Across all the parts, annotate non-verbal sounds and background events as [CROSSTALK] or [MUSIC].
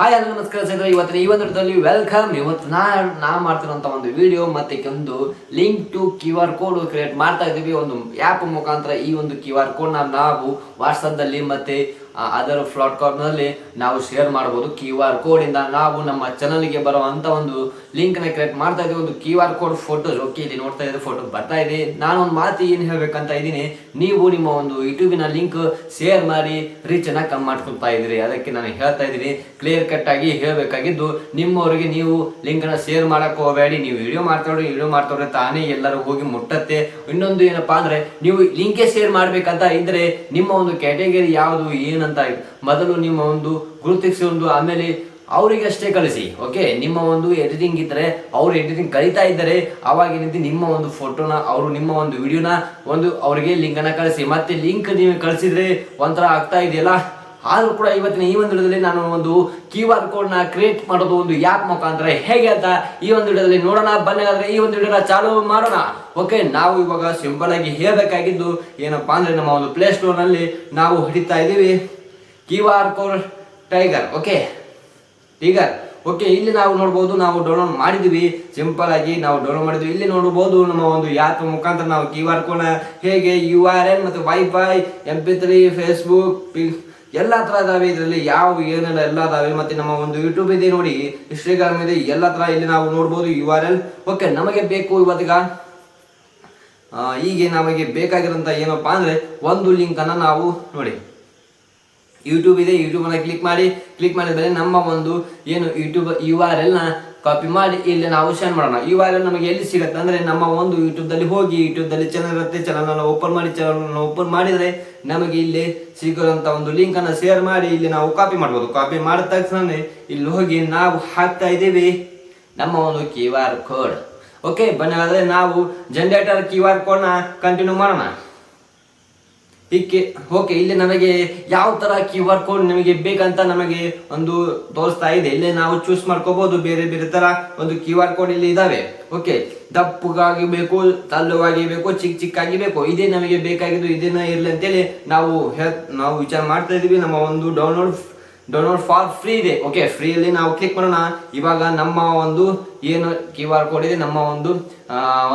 Hi ಎಲ್ಲ ನಮಸ್ಕಾರ ಸ್ನೇಹಿತರೆ. ಇವತ್ತಿನ ಈ ಒಂದು ವಿಡಿಯೋದಲ್ಲಿ ವೆಲ್ಕಮ್ ಇವತ್ತು ನಾ ನಾ ಮಾಡ್ತಿರೋಂಥ ಒಂದು ವಿಡಿಯೋ ಮತ್ತೆ ಒಂದು link to Q R code create ಮಾಡ್ತಾ ಇದ್ದೀವಿ. ಒಂದು ಆ್ಯಪ್ ಮುಖಾಂತರ ಈ ಒಂದು ಕ್ಯೂ ಆರ್ ಕೋಡ್ನ ನಾವು ವಾಟ್ಸಪ್ದಲ್ಲಿ ಮತ್ತೆ ಅದರ್ ಪ್ಲಾಟ್ಫಾರ್ಮ್ನಲ್ಲಿ ನಾವು ಶೇರ್ ಮಾಡ್ಬೋದು ಕ್ಯೂ ಆರ್ ಕೋಡಿಂದ ನಾವು ನಮ್ಮ ಚಾನಲ್ಗೆ ಬರುವಂಥ ಒಂದು ಲಿಂಕ್ನ ಕ್ರಿಯೇಟ್ ಮಾಡ್ತಾ ಇದ್ದೀವಿ. ಒಂದು Q R code photos okay, ಇಲ್ಲಿ ನೋಡ್ತಾ ಇದ್ರೆ ಫೋಟೋ ಬರ್ತಾ ಇದೆ. ನಾನು ಒಂದು ಮಾತು ಏನು ಹೇಳಬೇಕಂತ ಇದ್ದೀನಿ. ನೀವು ನಿಮ್ಮ ಒಂದು ಯೂಟ್ಯೂಬಿನ ಲಿಂಕ್ ಶೇರ್ ಮಾಡಿ ರೀಚನ್ನು ಕಮ್ಮಿ ಮಾಡ್ಕೊಳ್ತಾ ಇದ್ದೀರಿ. ಅದಕ್ಕೆ ನಾನು ಹೇಳ್ತಾ ಇದ್ದೀನಿ. ಕ್ಲಿಯರ್ ಕಟ್ ಆಗಿ ಹೇಳಬೇಕಾಗಿದ್ದು, ನಿಮ್ಮವರಿಗೆ ನೀವು ಲಿಂಕನ್ನು ಶೇರ್ ಮಾಡಕ್ಕೆ ಹೋಗಬೇಡಿ. ನೀವು ವಿಡಿಯೋ ಮಾಡ್ತಾವ್ರಿ ವಿಡಿಯೋ ಮಾಡ್ತಾವ್ರೆ ತಾನೇ ಎಲ್ಲರೂ ಹೋಗಿ ಮುಟ್ಟತ್ತೆ. ಇನ್ನೊಂದು ಏನಪ್ಪಾ ಅಂದ್ರೆ, ನೀವು ಲಿಂಕೇ ಶೇರ್ ಮಾಡಬೇಕಂತ ಇದ್ರೆ ನಿಮ್ಮ ಒಂದು ಕ್ಯಾಟಗರಿ ಯಾವುದು ಏನಂತ ಮೊದಲು ನಿಮ್ಮ ಒಂದು ಗುರುತಿಸಿ ಒಂದು ಆಮೇಲೆ ಅವರಿಗೆ ಅಷ್ಟೇ ಕಳಿಸಿ ಓಕೆ ನಿಮ್ಮ ಒಂದು ಎಡಿಟಿಂಗ್ ಇದ್ದರೆ ಅವರು ಎಡಿಟಿಂಗ್ ಕಲಿತಾ ಇದ್ದಾರೆ. ಏನಿದೆ, ನಿಮ್ಮ ಒಂದು ಫೋಟೋನ ಅವರು ನಿಮ್ಮ ಒಂದು ವಿಡಿಯೋನ ಒಂದು ಅವರಿಗೆ ಲಿಂಕನ್ನು ಕಳಿಸಿ. ಮತ್ತೆ ಲಿಂಕ್ ನೀವು ಕಳಿಸಿದ್ರೆ ಒಂಥರ ಆಗ್ತಾ ಇದೆಯಲ್ಲ? ಆದರೂ ಕೂಡ ಇವತ್ತಿನ ಈ ಒಂದು ವಿಡಿಯೋದಲ್ಲಿ ನಾನು ಒಂದು ಕ್ಯೂ ಆರ್ ಕೋಡ್ನ ಕ್ರಿಯೇಟ್ ಮಾಡೋದು ಒಂದು ಯಾಪ್ ಮುಖಾಂತರ ಹೇಗೆ ಅಂತ ಈ ಒಂದು ವಿಡಿಯೋದಲ್ಲಿ ನೋಡೋಣ. ಬನ್ನಿ ಈ ಒಂದು ವಿಡಿಯೋನ ಚಾಲು ಮಾಡೋಣ. ಓಕೆ ನಾವು ಇವಾಗ ಸಿಂಪಲ್ ಆಗಿ ಹೇಳಬೇಕಾಗಿದ್ದು ಏನಪ್ಪಾ ಅಂದ್ರೆ ನಮ್ಮ ಒಂದು ಪ್ಲೇ ಸ್ಟೋರ್ನಲ್ಲಿ ನಾವು ಹಿಡಿತಾ ಇದ್ದೀವಿ. Q R code tiger okay tiger okay ಇಲ್ಲಿ ನಾವು ನೋಡ್ಬೋದು, ನಾವು ಡೌನ್ಲೋಡ್ ಮಾಡಿದ್ವಿ ಸಿಂಪಲ್ ಆಗಿ ನಾವು ಡೌನ್ಲೋಡ್ ಮಾಡಿದ್ವಿ ಇಲ್ಲಿ ನೋಡ್ಬೋದು, ನಮ್ಮ ಒಂದು ಯಾತ್ರ ಮುಖಾಂತರ ನಾವು ಕ್ಯೂ ಆರ್ ಕೋಡ್ನ ಹೇಗೆ ಯು ಆರ್ ಎನ್ ಮತ್ತು wifi M P three Facebook ಎಲ್ಲ ಥರ ಅದಾವೆ ಇದರಲ್ಲಿ ಯಾವ ಏನೆಲ್ಲ ಎಲ್ಲ ಅದಾವೆ ಮತ್ತೆ ನಮ್ಮ ಒಂದು ಯೂಟ್ಯೂಬ್ ಇದೆ ನೋಡಿ. ಇನ್ಸ್ಟಾಗ್ರಾಮ್ ಇದೆ. ಎಲ್ಲ ಥರ ಇಲ್ಲಿ ನಾವು ನೋಡ್ಬೋದು ಯು ಆರ್ ಎಲ್ ಓಕೆ ನಮಗೆ ಬೇಕು ಇವತ್ತಿಗ ಹೀಗೆ ನಮಗೆ ಬೇಕಾಗಿರೋಂಥ ಏನಪ್ಪ ಅಂದರೆ ಒಂದು ಲಿಂಕನ್ನು ನಾವು ನೋಡಿ. ಯೂಟ್ಯೂಬ್ ಇದೆ ಯೂಟ್ಯೂಬ್ ಮೇಲೆ ಕ್ಲಿಕ್ ಮಾಡಿ ಕ್ಲಿಕ್ ಮಾಡಿದ್ರೆ ನಮ್ಮ ಒಂದು ಏನು ಯೂಟ್ಯೂಬ್ ಯು ಆರ್ ಎಲ್ನ ಕಾಪಿ ಮಾಡಿ ಇಲ್ಲಿ ನಾವು ಶೇರ್ ಮಾಡೋಣ. ಯು ಆರ್ ಎಲ್ ನಮಗೆ ಎಲ್ಲಿ ಸಿಗುತ್ತೆ ಅಂದ್ರೆ ನಮ್ಮ ಒಂದು ಯೂಟ್ಯೂಬ್ ದಲ್ಲಿ ಹೋಗಿ ಯೂಟ್ಯೂಬ್ ದಲ್ಲಿ ಚಾನಲ್ ಇರುತ್ತೆ ಚಾನಲ್ ಓಪನ್ ಮಾಡಿ ಚಾನಲ್ ಓಪನ್ ಮಾಡಿದ್ರೆ ನಮಗೆ ಇಲ್ಲಿ ಸಿಗುವಂತ ಒಂದು ಲಿಂಕ್ ಅನ್ನ ಶೇರ್ ಮಾಡಿ ಇಲ್ಲಿ ನಾವು ಕಾಪಿ ಮಾಡ್ಬೋದು. ಕಾಪಿ ಮಾಡಿದ ತಕ್ಷಣ ಇಲ್ಲಿ ಹೋಗಿ ನಾವು ಹಾಕ್ತಾ ಇದ್ದೀವಿ ನಮ್ಮ ಒಂದು ಕ್ಯೂ ಆರ್ ಕೋಡ್ ಓಕೆ ಬನ್ನಿ ಆದರೆ ನಾವು ಜನರೇಟರ್ ಕ್ಯೂ ಆರ್ ಕೋಡ್ನ ಕಂಟಿನ್ಯೂ ಮಾಡೋಣ. ಇಕ್ಕೆ ಓಕೆ, ಇಲ್ಲಿ ನಮಗೆ ಯಾವ ತರ ಕ್ಯೂ ಆರ್ ಕೋಡ್ ನಿಮಗೆ ಬೇಕಂತ ನಮಗೆ ಒಂದು ತೋರಿಸ್ತಾ ಇದೆ. ಇಲ್ಲಿ ನಾವು ಚೂಸ್ ಮಾಡ್ಕೋಬಹುದು ಬೇರೆ ಬೇರೆ ತರ ಒಂದು ಕ್ಯೂ ಆರ್ ಕೋಡ್ ಇಲ್ಲಿ ಇದಾವೆ. ಓಕೆ, ದಪ್ಪಗಾಗಿ ಬೇಕು ತಲ್ಲುವಾಗಿ ಬೇಕು ಚಿಕ್ಕ ಚಿಕ್ಕಾಗಿ ಬೇಕು. ಇದೇ ನಮಗೆ ಬೇಕಾಗಿದ್ದು ಇದನ್ನ ಇರಲಿ ಅಂತೇಳಿ ನಾವು ನಾವು ವಿಚಾರ ಮಾಡ್ತಾ ಇದೀವಿ. ನಮ್ಮ ಒಂದು ಡೌನ್ಲೋಡ್ ಡೌನ್ಲೋಡ್ ಫಾರ್ ಫ್ರೀ ಇದೆ. ಓಕೆ ಫ್ರೀಯಲ್ಲಿ ನಾವು ಕ್ಲಿಕ್ ಮಾಡೋಣ. ಇವಾಗ ನಮ್ಮ ಒಂದು ಏನು ಕ್ಯೂ ಆರ್ ಕೋಡ್ ಇದೆ ನಮ್ಮ ಒಂದು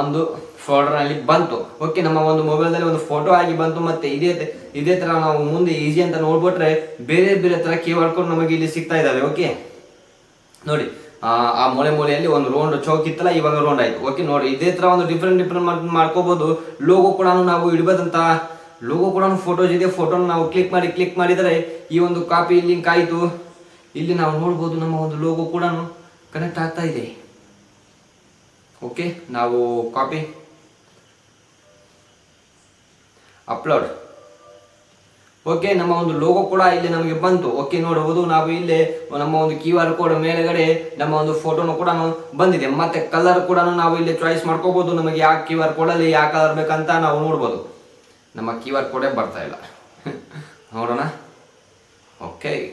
ಒಂದು ಫೋಲ್ಡರ್ನಲ್ಲಿ ಬಂತು. ಓಕೆ ನಮ್ಮ ಒಂದು ಮೊಬೈಲ್ನಲ್ಲಿ ಒಂದು ಫೋಟೋ ಆಗಿ ಬಂತು ಮತ್ತೆ ಇದೇ ಇದೇ ತರ ನಾವು ಮುಂದೆ ಈಸಿ ಅಂತ ನೋಡ್ಬಿಟ್ರೆ ಬೇರೆ ಬೇರೆ ತರ ಕ್ಯೂ ಆರ್ ಕೋಡ್ ನಮಗೆ ಇಲ್ಲಿ ಸಿಗ್ತಾ ಇದಾವೆ ಓಕೆ ನೋಡಿ ಆ, ಮೂಳೆ ಮೂಲೆ ಮೂಲೆಯಲ್ಲಿ ಒಂದು ರೌಂಡ್ ಚೌಕ್ ಇತ್ತಲ್ಲ ಇವಾಗ ರೌಂಡ್ ಆಯ್ತು. ಓಕೆ ನೋಡಿ ಇದೇ ತರ ಒಂದು ಡಿಫ್ರೆಂಟ್ ಡಿಫ್ರೆಂಟ್ ಮಾಡ್ಕೋಬಹುದು ಲೋಗೋ ಕೂಡ ನಾವು ಇಡ್ಬೋದಂತ ಲೋಗೋ ಕೂಡ ಫೋಟೋಸ್ ಇದೆ ಫೋಟೋನ ನಾವು ಕ್ಲಿಕ್ ಮಾಡಿ ಕ್ಲಿಕ್ ಮಾಡಿದರೆ ಈ ಒಂದು ಕಾಪಿ ಲಿಂಕ್ ಆಯಿತು. ಇಲ್ಲಿ ನಾವು ನೋಡ್ಬೋದು ನಮ್ಮ ಒಂದು ಲೋಗೋ ಕೂಡ ಕನೆಕ್ಟ್ ಆಗ್ತಾ ಇದೆ. ಓಕೆ ನಾವು ಕಾಪಿ ಅಪ್ಲೋಡ್ ಓಕೆ ನಮ್ಮ ಒಂದು ಲೋಗೋ ಕೂಡ ಇಲ್ಲಿ ನಮಗೆ ಬಂತು. ಓಕೆ ನೋಡಬಹುದು, ನಾವು ಇಲ್ಲಿ ನಮ್ಮ ಒಂದು ಕ್ಯೂ ಆರ್ ಕೋಡ್ ಮೇಲೆಗಡೆ ನಮ್ಮ ಒಂದು ಫೋಟೋನು ಕೂಡ ಬಂದಿದೆ. ಮತ್ತೆ ಕಲರ್ ಕೂಡ ನಾವು ಇಲ್ಲಿ ಚಾಯ್ಸ್ ಮಾಡ್ಕೋಬಹುದು. ನಮಗೆ ಯಾವ ಕ್ಯೂ ಆರ್ ಕೋಡ್ ಅಲ್ಲಿ ಯಾವ ಕಲರ್ ಬೇಕಂತ ನಾವು ನೋಡ್ಬೋದು. ನಮ್ಮ ಕ್ಯೂ ಆರ್ ಕೋಡೇ ಬರ್ತಾ ಇಲ್ಲ. [LAUGHS] ನೋಡೋಣ. Okay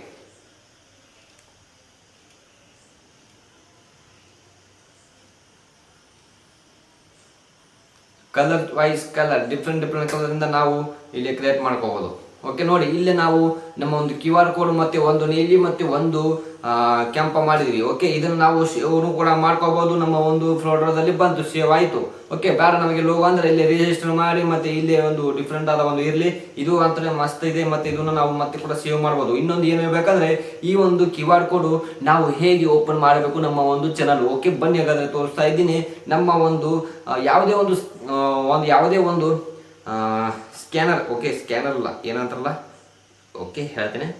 colour wise colour different different ಕಲರಿಂದ ನಾವು ಇಲ್ಲಿ ಕ್ರಿಯೇಟ್ ಮಾಡ್ಕೋಬೋದು. ಓಕೆ ನೋಡಿ, ಇಲ್ಲಿ ನಾವು ನಮ್ಮ ಒಂದು ಕ್ಯೂ ಆರ್ ಕೋಡ್ ಮತ್ತೆ ಒಂದು ನೀಲಿ ಮತ್ತೆ ಒಂದು ಕೆಂಪ ಮಾಡಿದ್ವಿ ಓಕೆ ಇದನ್ನು ನಾವು ಸೇವ್ ಕೂಡ ಮಾಡ್ಕೋಬಹುದು ನಮ್ಮ ಒಂದು ಫ್ಲೋಡರ್ದಲ್ಲಿ ಬಂತು ಸೇವ್ ಆಯ್ತು. ಓಕೆ ಬೇರೆ ನಮಗೆ ಲೋಗೋ ಅಂದರೆ ಇಲ್ಲಿ ರಿಜಿಸ್ಟರ್ ಮಾಡಿ, ಮತ್ತೆ ಇಲ್ಲಿ ಒಂದು ಡಿಫ್ರೆಂಟ್ ಆದ ಒಂದು ಇರಲಿ. ಇದು ಅಂತ ಮಸ್ತ್ ಇದೆ, ಮತ್ತೆ ಇದನ್ನು ನಾವು ಮತ್ತೆ ಕೂಡ ಸೇವ್ ಮಾಡ್ಬೋದು. ಇನ್ನೊಂದು ಏನು ಬೇಕಂದ್ರೆ ಈ ಒಂದು ಕ್ಯೂ ಆರ್ ಕೋಡ್ ನಾವು ಹೇಗೆ ಓಪನ್ ಮಾಡಬೇಕು ನಮ್ಮ ಒಂದು ಚಾನಲ್ ಓಕೆ ಬನ್ನಿ ಹಾಗಾದರೆ ತೋರಿಸ್ತಾ ಇದ್ದೀನಿ. ನಮ್ಮ ಒಂದು ಯಾವುದೇ ಒಂದು ಒಂದು ಯಾವುದೇ ಒಂದು ಸ್ಕ್ಯಾನರ್ ಓಕೆ ಸ್ಕ್ಯಾನರ್ ಅಲ್ಲ. ಏನಂತಾರಲ್ಲ? ಓಕೆ ಹೇಳ್ತೇನೆ.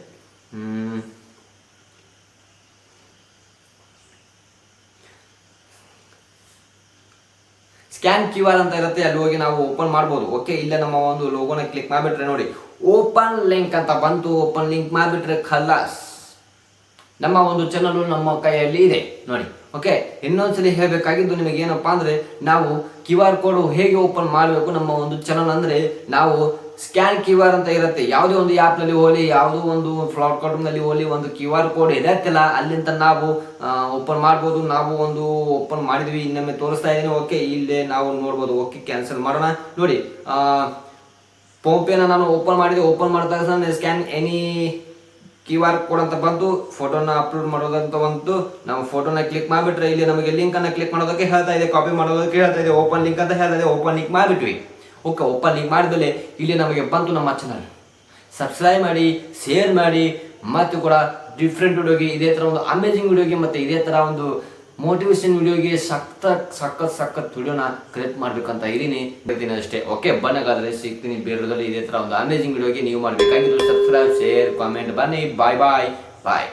ಸ್ಕ್ಯಾನ್ ಕ್ಯೂ ಆರ್ ಅಂತ ಇರುತ್ತೆ, ಅಲ್ಲಿ ಹೋಗಿ ನಾವು ಓಪನ್ ಮಾಡ್ಬೋದು. ಓಕೆ ಇಲ್ಲೇ ನಮ್ಮ ಒಂದು ಲೋಗೋನ ಕ್ಲಿಕ್ ಮಾಡಿಬಿಟ್ರೆ ನೋಡಿ. ಓಪನ್ ಲಿಂಕ್ ಅಂತ ಬಂತು ಓಪನ್ ಲಿಂಕ್ ಮಾಡಿಬಿಟ್ರೆ ಖಲಾಸ್. ನಮ್ಮ ಒಂದು ಚಾನಲ್ ನಮ್ಮ ಕೈಯಲ್ಲಿ ಇದೆ. ನೋಡಿ ಓಕೆ ಇನ್ನೊಂದ್ಸಲಿ ಹೇಳಬೇಕಾಗಿದ್ದು ನಿಮಗೆ ಏನಪ್ಪಾ ಅಂದ್ರೆ, ನಾವು ಕ್ಯೂ ಆರ್ ಕೋಡ್ ಹೇಗೆ ಓಪನ್ ಮಾಡಬೇಕು ನಮ್ಮ ಒಂದು ಚಾನಲ್ ಅಂದ್ರೆ, ನಾವು ಸ್ಕ್ಯಾನ್ ಕ್ಯೂ ಆರ್ ಅಂತ ಇರುತ್ತೆ. ಯಾವುದೇ ಒಂದು ಆ್ಯಪ್ನಲ್ಲಿ ಹೋಲಿ, ಯಾವುದೋ ಒಂದು ಫ್ಲಾಟ್ನಲ್ಲಿ ಹೋಲಿ, ಒಂದು ಕ್ಯೂ ಆರ್ ಕೋಡ್ ಇರತ್ತಿಲ್ಲ ಅಲ್ಲಿಂದ ನಾವು ಓಪನ್ ಮಾಡ್ಬೋದು. ನಾವು ಒಂದು ಓಪನ್ ಮಾಡಿದ್ವಿ, ಇನ್ನೊಮ್ಮೆ ತೋರಿಸ್ತಾ ಇದ್ದೀನಿ ಓಕೆ ಇಲ್ಲೇ ನಾವು ನೋಡ್ಬೋದು. ಓಕೆ ಕ್ಯಾನ್ಸಲ್ ಮಾಡೋಣ. ನೋಡಿ ಫೋನ್ ಪೇನ ನಾನು ಓಪನ್ ಮಾಡಿದೆ. ಓಪನ್ ಮಾಡಿದ ತಕ್ಷಣ scan any Q R code ಅಂತ ಬಂತು ಫೋಟೋನ ಅಪ್ಲೋಡ್ ಮಾಡೋದಂತ ಬಂತು. ನಾವು ಫೋಟೋನ ಕ್ಲಿಕ್ ಮಾಡಿಬಿಟ್ರೆ ಇಲ್ಲಿ ನಮಗೆ ಲಿಂಕ್ ಅನ್ನ ಕ್ಲಿಕ್ ಮಾಡೋದಕ್ಕೆ ಹೇಳ್ತಾ ಇದೆ ಕಾಪಿ ಮಾಡೋದಕ್ಕೆ ಹೇಳ್ತಾ ಇದೆ ಓಪನ್ ಲಿಂಕ್ ಅಂತ ಹೇಳ್ತಾ ಇದೆ ಓಪನ್ ಲಿಂಕ್ ಮಾಡಿಬಿಟ್ವಿ. ಓಕೆ ಓಪನ್ ಲಿಂಕ್ ಮಾಡಿದ್ಮೇಲೆ ಇಲ್ಲಿ ನಮಗೆ ಬಂತು ನಮ್ಮ ಚಾನಲ್ ಸಬ್ಸ್ಕ್ರೈಬ್ ಮಾಡಿ ಶೇರ್ ಮಾಡಿ, ಮತ್ತು ಕೂಡ ಡಿಫ್ರೆಂಟ್ ವಿಡಿಯೋಗೆ ಇದೇ ಥರ ಒಂದು ಅಮೇಜಿಂಗ್ ವಿಡಿಯೋಗೆ ಮತ್ತು ಇದೇ ಥರ ಒಂದು ಮೋಟಿವೇಶನ್ ವಿಡಿಯೋಗೆ ಸಖತ್ ಸಖತ್ ಸಖತ್ ವಿಡಿಯೋನ ಕ್ರಿಯೇಟ್ ಮಾಡ್ಬೇಕಂತ ಇದೀನಿ ಬರ್ತೀನಿ ಅಷ್ಟೇ. ಓಕೆ ಬನ್ನಗಾದ್ರೆ ಸಿಗ್ತೀನಿ. ಬೇರೆದಲ್ಲಿ ಇದೇ ಥರ ಒಂದು ಅಮೇಜಿಂಗ್ ವಿಡಿಯೋಗೆ ನೀವು ಮಾಡಬೇಕಾಗಿದ್ದು ಸಬ್ಸ್ಕ್ರೈಬ್ ಶೇರ್ ಕಾಮೆಂಟ್ ಬನ್ನಿ. ಬಾಯ್ ಬಾಯ್ ಬಾಯ್